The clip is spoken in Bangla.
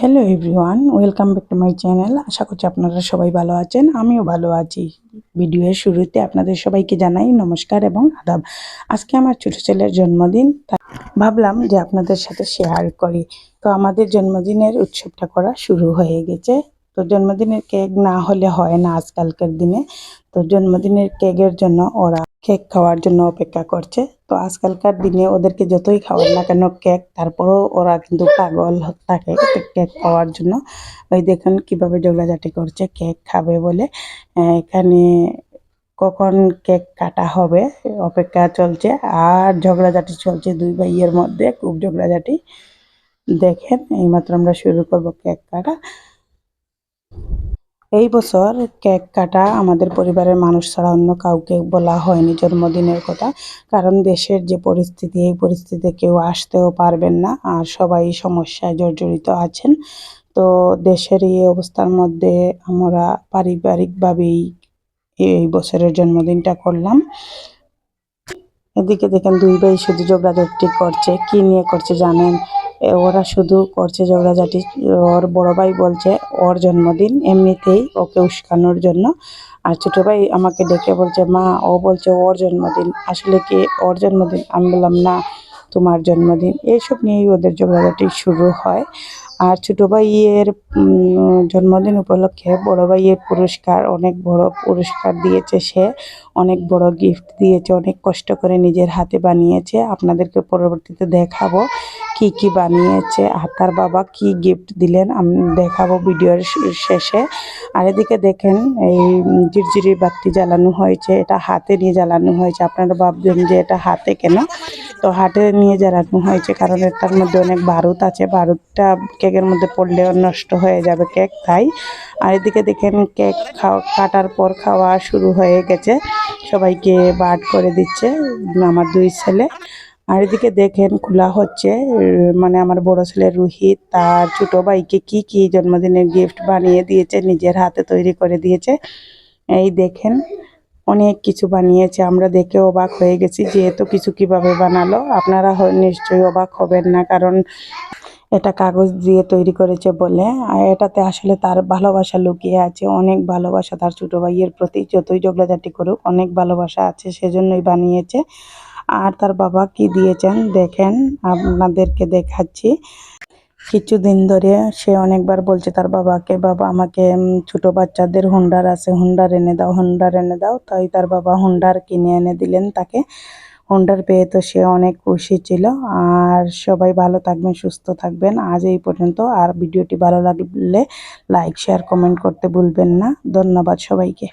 Hello everyone welcome back to my channel আশা করছি আপনারা সবাই ভালো আছেন, আমিও ভালো আছি। ভিডিওর শুরুতে আপনাদের সবাইকে জানাই নমস্কার এবং আদাব। আজকে আমার ছোট ছেলের জন্মদিন ভাবলাম যে আপনাদের সাথে শেয়ার করি। তো আমাদের জন্মদিনের উৎসবটা করা শুরু হয়ে গেছে। তো জন্মদিনের কেক না হলে হয় না আজকালকার দিনে। তো জন্মদিনের কেকের জন্য ওরা কেক খাওয়ার জন্য অপেক্ষা করছে। তো আজকালকার দিনে ওদেরকে যতই খাওয়ার না কেন কেক তারপরেও ওরা কিন্তু পাগল থাকে কেক খাওয়ার জন্য। ওই দেখুন কীভাবে ঝগড়াঝাটি করছে কেক খাবে বলে। এখানে কখন কেক কাটা হবে অপেক্ষা চলছে। আর ঝগড়াঝাটি চলছে দুই ভাইয়ের মধ্যে, খুব ঝগড়াঝাটি দেখেন, এইমাত্র আমরা শুরু করব কেক কাটা। এই বছর কেক কাটা আমাদের পরিবারের মানুষ ছাড়া অন্য কাউকে বলা হয়নি জন্মদিনের কথা। কারণ দেশের যে পরিস্থিতি, এই পরিস্থিতিতে কেউ আসতেও পারবেন না আর সবাই সমস্যায় জর্জরিত আছেন। তো দেশের এই অবস্থার মধ্যে আমরা পারিবারিকভাবেই এই বছরের জন্মদিনটা করলাম। এদিকে দেখেন দুই ভাই শুধু ঝগড়াঝাটি করছে। কি নিয়ে করছে জানেন? ওরা শুধু করছে ঝগড়াঝাটি ওর বড় ভাই বলছে, ওর জন্মদিন এমনিতেই ওকে উস্কানোর জন্য। আর ছোট ভাই আমাকে ডেকে বলছে, মা, ও বলছে ওর জন্মদিন। আসলে কি ওর জন্মদিন? আমি বললাম, না, তোমার জন্মদিন। এইসব নিয়েই ওদের ঝগড়াঝাটি শুরু হয়। আর ছোট ভাইয়ের জন্মদিন উপলক্ষে বড় ভাইয়ের পুরস্কার, অনেক বড় পুরস্কার দিয়েছে সে, অনেক বড় গিফট দিয়েছে, অনেক কষ্ট করে নিজের হাতে বানিয়েছে। আপনাদেরকে পরবর্তীতে দেখাবো। কি কি বানিয়েছে আর তার বাবা কি গিফট দিলেন, আমি দেখাবো ভিডিওর শেষে। আর এদিকে দেখেন, এই ঝিরঝিরি বাতি জ্বালানো হয়েছে, এটা হাতে নিয়ে জ্বালানো হয়েছে। আপনারা ভাববেন যে এটা হাতে কেন? তো হাতে নিয়ে জ্বালানো হয়েছে কারণ এটার মধ্যে অনেক বারুদ আছে, বারুদটা কেকের মধ্যে পড়লে নষ্ট হয়ে যাবে কেক তাই। আর এদিকে দেখেন, কেক খাওয়া, কাটার পর খাওয়া শুরু হয়ে গেছে। সবাইকে বাট করে দিচ্ছে, আমার দুই ছেলে। আর এদিকে দেখেন খোলা হচ্ছে মানে আমার বড় ছেলে রুহিত তার ছোট ভাইকে কি কি জন্মদিনের গিফট বানিয়ে দিয়েছে, নিজের হাতে তৈরি করে দিয়েছে। এই দেখেন, অনেক কিছু বানিয়েছে, আমরা দেখে অবাক হয়ে গেছি যে এত কিছু কীভাবে বানালো। আপনারা নিশ্চয়ই অবাক হবেন না, কারণ এটা কাগজ দিয়ে তৈরি করেছে বলে। আর এটাতে আসলে তার ভালোবাসা লুকিয়ে আছে, অনেক ভালোবাসা তার ছোট ভাইয়ের প্রতি। যতই ঝগড়াঝাটি করুক, অনেক ভালোবাসা আছে, সেজন্যই বানিয়েছে। আর তার বাবা কি দিয়েছেন? দেখেন, আপনাদেরকে দেখাচ্ছি। কিছুদিন ধরে সে অনেকবার বলছে, তার বাবাকে, বাবা আমাকে ছোট বাচ্চাদের হুন্ডার আছে, হুন্ডার এনে দাও, হুন্ডার এনে দাও। তাই তার বাবা হুন্ডার কিনে এনে দিলেন তাকে। হুন্ডার পেয়ে তো সে অনেক খুশি ছিল। আর সবাই ভালো থাকবেন, সুস্থ থাকবেন। আজ এই পর্যন্ত। আর ভিডিওটি ভালো লাগলে লাইক, শেয়ার, কমেন্ট করতে ভুলবেন না। ধন্যবাদ সবাইকে।